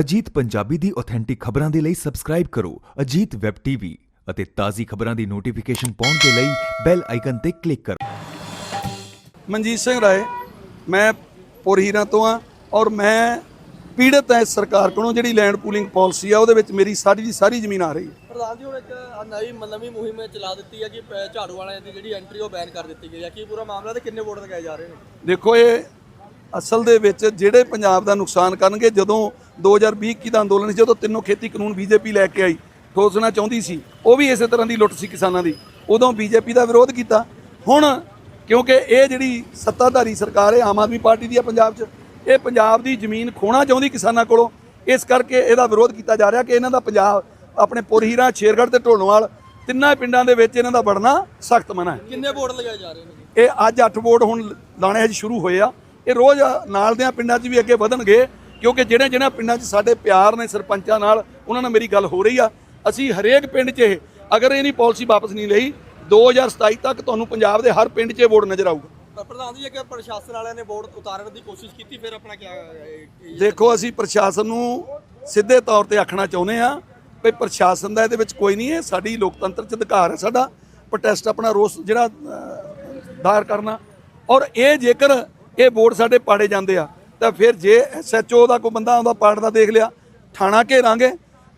ਅਜੀਤ ਪੰਜਾਬੀ ਦੀ authentic ਖਬਰਾਂ ਦੇ ਲਈ ਸਬਸਕ੍ਰਾਈਬ ਕਰੋ ਅਜੀਤ ਵੈਬ ਟੀਵੀ ਅਤੇ ਤਾਜ਼ੀ ਖਬਰਾਂ ਦੀ ਨੋਟੀਫਿਕੇਸ਼ਨ ਪਾਉਣ ਦੇ ਲਈ ਬੈਲ ਆਈਕਨ ਤੇ ਕਲਿੱਕ ਕਰੋ। ਮਨਜੀਤ ਸਿੰਘ ਰਾਏ ਮੈਂ ਪੁਰਹੀਰਾਂ ਤੋਂ ਆ ਔਰ ਮੈਂ ਪੀੜਤ ਹਾਂ ਇਸ ਸਰਕਾਰ ਕੋਲੋਂ ਜਿਹੜੀ ਲੈਂਡ ਪੂਲਿੰਗ ਪਾਲਿਸੀ ਆ ਉਹਦੇ ਵਿੱਚ ਮੇਰੀ ਸਾਰੀ ਦੀ ਸਾਰੀ ਜ਼ਮੀਨ ਆ ਰਹੀ ਹੈ। ਪ੍ਰਧਾਨ ਜੀ ਹੁਣ ਇੱਕ ਆਹ ਨਵੀਂ ਨਵੀਂ ਮੁਹਿੰਮ ਚਲਾ ਦਿੱਤੀ ਹੈ ਕਿ ਝਾੜੂ ਵਾਲਿਆਂ ਦੀ ਜਿਹੜੀ ਐਂਟਰੀ ਉਹ ਬੈਨ ਕਰ ਦਿੱਤੀ ਗਈ ਹੈ ਕੀ ਪੂਰਾ ਮਾਮਲਾ ਤੇ ਕਿੰਨੇ ਵੋਟ ਲਗਾਏ ਜਾ ਰਹੇ ਨੇ? ਦੇਖੋ ਇਹ ਅਸਲ ਦੇ ਵਿੱਚ ਜਿਹੜੇ ਪੰਜਾਬ ਦਾ ਨੁਕਸਾਨ ਕਰਨਗੇ ਜਦੋਂ 2020 ਕੀ ਦਾ ਅੰਦੋਲਨ ਸੀ ਜਦੋਂ ਤਿੰਨੋਂ ਖੇਤੀ ਕਾਨੂੰਨ ਬੀਜੇਪੀ ਲੈ ਕੇ ਆਈ ਠੋਸਣਾ ਚਾਹੁੰਦੀ ਸੀ ਉਹ ਵੀ ਇਸੇ ਤਰ੍ਹਾਂ ਦੀ ਲੁੱਟ ਸੀ ਕਿਸਾਨਾਂ ਦੀ। ਉਦੋਂ ਬੀਜੇਪੀ ਦਾ ਵਿਰੋਧ ਕੀਤਾ। ਹੁਣ ਕਿਉਂਕਿ ਇਹ ਜਿਹੜੀ ਸੱਤਾਧਾਰੀ ਸਰਕਾਰ ਹੈ ਆਮ ਆਦਮੀ ਪਾਰਟੀ ਦੀ ਹੈ ਪੰਜਾਬ 'ਚ ਇਹ ਪੰਜਾਬ ਦੀ ਜ਼ਮੀਨ ਖੋਣਾ ਚਾਹੁੰਦੀ ਕਿਸਾਨਾਂ ਕੋਲੋਂ। ਇਸ ਕਰਕੇ ਇਹਦਾ ਵਿਰੋਧ ਕੀਤਾ ਜਾ ਰਿਹਾ ਕਿ ਇਹਨਾਂ ਦਾ ਪੰਜਾਬ ਆਪਣੇ ਪੁਰਹੀਰਾ ਸ਼ੇਰਗੜ੍ਹ ਤੇ ਢੋਲਵਾਲ ਤਿੰਨਾਂ ਪਿੰਡਾਂ ਦੇ ਵਿੱਚ ਇਹਨਾਂ ਦਾ ਵੜਨਾ ਸਖਤ ਮਨਾ ਹੈ। ਕਿੰਨੇ ਵੋਟ ਲਗਾਏ ਜਾ ਰਹੇ ਨੇ? ਇਹ ਅੱਜ 8 ਵੋਟ ਹੁਣ ਲਾਣੇ ਅੱਜ ਸ਼ੁਰੂ ਹੋਏ ਆ। ਇਹ ਰੋਜ਼ ਨਾਲ ਦਿਆਂ ਪਿੰਡਾਂ 'ਚ ਵੀ ਅੱਗੇ ਵਧਣਗੇ। ਕਿਉਂਕਿ ਜਿਹੜੇ ਜਿਹੜੇ ਪਿੰਡਾਂ 'ਚ ਸਾਡੇ ਪਿਆਰ ਨੇ ਸਰਪੰਚਾਂ ਨਾਲ ਉਹਨਾਂ ਨਾਲ ਮੇਰੀ ਗੱਲ ਹੋ ਰਹੀ ਆ। ਅਸੀਂ ਹਰੇਕ ਪਿੰਡ 'ਚ ਇਹ ਅਗਰ ਇਹ ਨਹੀਂ ਪਾਲਿਸੀ ਵਾਪਸ ਨਹੀਂ ਲਈ 2027 ਤੱਕ ਤੁਹਾਨੂੰ ਪੰਜਾਬ ਦੇ ਹਰ ਪਿੰਡ 'ਚ ਇਹ ਵੋਟ ਨਜ਼ਰ ਆਊਗਾ। ਪਰ ਪ੍ਰਧਾਨ ਜੀ ਇੱਕ ਪ੍ਰਸ਼ਾਸਨ ਵਾਲਿਆਂ ਨੇ ਵੋਟ ਉਤਾਰਨ ਦੀ ਕੋਸ਼ਿਸ਼ ਕੀਤੀ ਫਿਰ ਆਪਣਾ ਕੀ ਦੇਖੋ ਅਸੀਂ ਪ੍ਰਸ਼ਾਸਨ ਨੂੰ ਸਿੱਧੇ ਤੌਰ ਤੇ ਆਖਣਾ ਚਾਹੁੰਦੇ ਆ ਵੀ ਪ੍ਰਸ਼ਾਸਨ ਦਾ ਇਹਦੇ ਵਿੱਚ ਕੋਈ ਨਹੀਂ ਹੈ। ਸਾਡੀ ਲੋਕਤੰਤਰ 'ਚ ਅਧਿਕਾਰ ਹੈ ਸਾਡਾ। ਪ੍ਰੋਟੈਸਟ ਆਪਣਾ ਰੋਸ ਜਿਹੜਾ ਦਾਇਰ ਕਰਨਾ। ਔਰ ਇਹ ਜੇਕਰ ਇਹ ਵੋਟ ਸਾਡੇ ਪਾੜੇ ਜਾਂਦੇ ਆ ਤਾਂ ਫਿਰ ਜੇ ਐਸਐਚਓ ਦਾ ਕੋਈ ਬੰਦਾ ਆਉਂਦਾ ਪਾੜਦਾ ਦੇਖ ਲਿਆ, ਥਾਣਾ ਘੇਰਾਂਗੇ,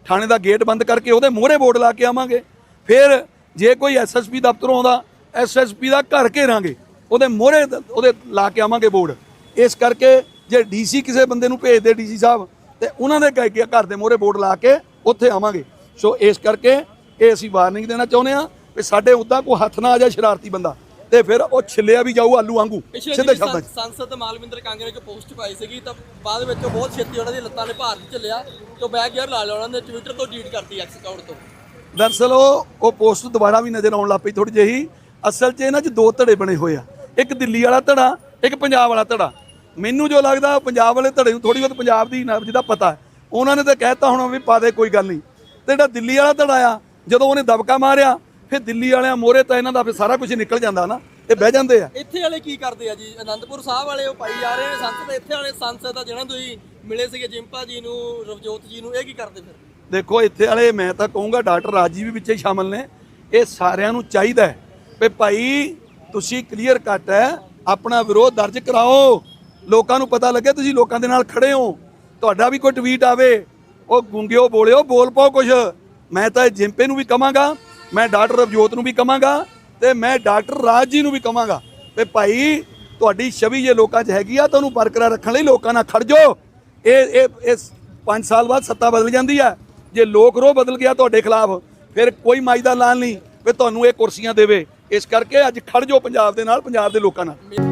ਥਾਣੇ ਦਾ ਗੇਟ ਬੰਦ ਕਰਕੇ ਉਹਦੇ ਮੋਹਰੇ ਬੋਰਡ ਲਾ ਕੇ ਆਵਾਂਗੇ। ਫਿਰ ਜੇ ਕੋਈ ਐਸਐਸਪੀ ਦਫ਼ਤਰੋਂ ਆਉਂਦਾ ਐਸਐਸਪੀ ਦਾ ਘਰ ਘੇਰਾਂਗੇ, ਉਹਦੇ ਮੋਹਰੇ ਉਹਦੇ ਲਾ ਕੇ ਆਵਾਂਗੇ ਬੋਰਡ ਇਸ ਕਰਕੇ ਜੇ ਡੀਸੀ ਕਿਸੇ ਬੰਦੇ ਨੂੰ ਭੇਜਦੇ ਡੀਸੀ ਸਾਹਿਬ, ਤੇ ਉਹਨਾਂ ਦੇ ਘ- ਘਰ ਦੇ ਮੂਹਰੇ ਬੋਰਡ ਲਾ ਕੇ ਉੱਥੇ ਆਵਾਂਗੇ। ਸੋ ਇਸ ਕਰਕੇ ਇਹ ਅਸੀਂ ਵਾਰਨਿੰਗ ਦੇਣਾ ਚਾਹੁੰਦੇ ਆ ਵੀ ਸਾਡੇ ਉੱਦਾਂ ਕੋਈ ਹੱਥ ਨਾ ਆ ਜਾ ਸ਼ਰਾਰਤੀ ਬੰਦਾ। ਤੇ ਫਿਰ ਉਹ ਛਿੱਲਿਆ ਵੀ ਜਾਊ ਆਲੂ ਵਾਂਗੂ ਸਿੱਧੇ ਸ਼ਬਦਾਂ 'ਚ। ਸੰਸਦ ਮਾਲਵਿੰਦਰ ਕਾਂਗੇ ਨੇ ਇੱਕ ਪੋਸਟ ਪਾਈ ਸੀਗੀ ਤਾਂ ਬਾਅਦ ਵਿੱਚ ਬਹੁਤ ਛੇਤੀ ਉਹਨਾਂ ਦੀ ਲੱਤਾਂ ਨੇ ਭਾਰ ਝੱਲਿਆ ਤੇ ਬੈਕ ਗੇਅਰ ਲਾ ਲਿਆ ਉਹਨਾਂ ਨੇ ਟਵਿੱਟਰ ਤੋਂ ਡਿਲੀਟ ਕਰਤੀ ਐਕਸ ਅਕਾਊਂਟ ਤੋਂ। ਦਰਅਸਲ ਉਹ ਪੋਸਟ ਦੁਬਾਰਾ ਵੀ ਨਜ਼ਰ ਆਉਣ ਲੱਗ ਪਈ ਥੋੜੀ ਜਿਹੀ। ਅਸਲ 'ਚ ਇਹਨਾਂ 'ਚ ਦੋ ਧੜੇ ਬਣੇ ਹੋਏ ਆ। ਇੱਕ ਦਿੱਲੀ ਵਾਲਾ ਧੜਾ ਇੱਕ ਪੰਜਾਬ ਵਾਲਾ ਧੜਾ। ਮੈਨੂੰ ਜੋ ਲੱਗਦਾ ਪੰਜਾਬ ਵਾਲੇ ਧੜੇ ਨੂੰ ਥੋੜੀ ਬਹੁਤ ਪੰਜਾਬ ਦੀ ਨਬਜ਼ ਦਾ ਪਤਾ ਉਹਨਾਂ ਨੇ ਤਾਂ ਕਹਿਤਾ ਹੁਣ ਵੀ ਪਾ ਦੇ ਕੋਈ ਗੱਲ ਨਹੀਂ। ਤੇ ਜਿਹੜਾ ਦਿੱਲੀ ਵਾਲਾ ਧੜਾ ਆ ਜਦੋਂ ਉਹਨੇ ਦਬਕਾ ਮਾਰਿਆ ਫਿਰ ਦਿੱਲੀ ਵਾਲਿਆਂ ਮੋਰੇ ਤਾਂ ਇਹਨਾਂ ਦਾ ਫਿਰ ਸਾਰਾ ਕੁਝ ਨਿਕਲ ਜਾਂਦਾ ਨਾ ਇਹ ਬਹਿ ਜਾਂਦੇ ਆ। ਇੱਥੇ ਵਾਲੇ ਕੀ ਕਰਦੇ ਆ ਜੀ? ਅਨੰਦਪੁਰ ਸਾਹਿਬ ਵਾਲੇ ਉਹ ਪਾਈ ਜਾ ਰਹੇ ਨੇ ਸੰਸਦ ਇੱਥੇ ਵਾਲੇ ਸੰਸਦ ਆ ਜਿਹਨਾਂ ਤੁਸੀਂ ਮਿਲੇ ਸੀਗੇ ਜਿੰਪਾ ਜੀ ਨੂੰ ਰਵਜੋਤ ਜੀ ਨੂੰ ਇਹ ਕੀ ਕਰਦੇ ਫਿਰ? ਦੇਖੋ ਇੱਥੇ ਵਾਲੇ ਮੈਂ ਤਾਂ ਕਹੂੰਗਾ ਡਾਕਟਰ ਰਾਜੀ ਵੀ ਵਿੱਚੇ ਸ਼ਾਮਲ ਨੇ ਇਹ ਸਾਰਿਆਂ ਨੂੰ ਚਾਹੀਦਾ ਹੈ ਵੀ ਭਾਈ ਤੁਸੀਂ ਕਲੀਅਰ ਕੱਟ ਹੈ ਆਪਣਾ ਵਿਰੋਧ ਦਰਜ ਕਰਾਓ। ਲੋਕਾਂ ਨੂੰ ਪਤਾ ਲੱਗੇ ਤੁਸੀਂ ਲੋਕਾਂ ਦੇ ਨਾਲ ਖੜੇ ਹੋ। ਤੁਹਾਡਾ ਵੀ ਕੋਈ ਟਵੀਟ ਆਵੇ ਉਹ ਗੁੰਗਿਓ ਬੋਲਿਓ ਬੋਲ ਪਾਓ ਕੁਝ ਮੈਂ ਤਾਂ ਜਿੰਪੇ ਨੂੰ ਵੀ ਕਵਾਂਗਾ। ਮੈਂ ਡਾਕਟਰ ਰਵਜੋਤ ਨੂੰ ਵੀ ਕਹਾਂਗਾ ਤੇ ਮੈਂ ਡਾਕਟਰ ਰਾਜ ਜੀ ਨੂੰ ਵੀ ਕਹਾਂਗਾ ਵੀ ਭਾਈ, ਤੁਹਾਡੀ ਛਵੀ ਜੇ ਲੋਕਾਂ 'ਚ ਹੈਗੀ ਆ ਤਾਂ ਉਹਨੂੰ ਬਰਕਰਾਰ ਰੱਖਣ ਲਈ ਲੋਕਾਂ ਨਾਲ ਖੜ ਜਾਓ। ਇਹ ਇਹ ਇਹ 5 ਸਾਲ ਬਾਅਦ ਸੱਤਾ ਬਦਲ ਜਾਂਦੀ ਆ। ਜੇ ਲੋਕ ਰੋਹ ਬਦਲ ਗਿਆ ਤੁਹਾਡੇ ਖਿਲਾਫ, ਫਿਰ ਕੋਈ ਮਾਈ ਦਾ ਲਾਲ ਨਹੀਂ ਵੀ ਤੁਹਾਨੂੰ ਇਹ ਕੁਰਸੀਆਂ ਦੇਵੇ। ਇਸ ਕਰਕੇ ਅੱਜ ਖੜ ਜਾਓ ਪੰਜਾਬ ਦੇ ਨਾਲ, ਪੰਜਾਬ ਦੇ ਲੋਕਾਂ ਨਾਲ।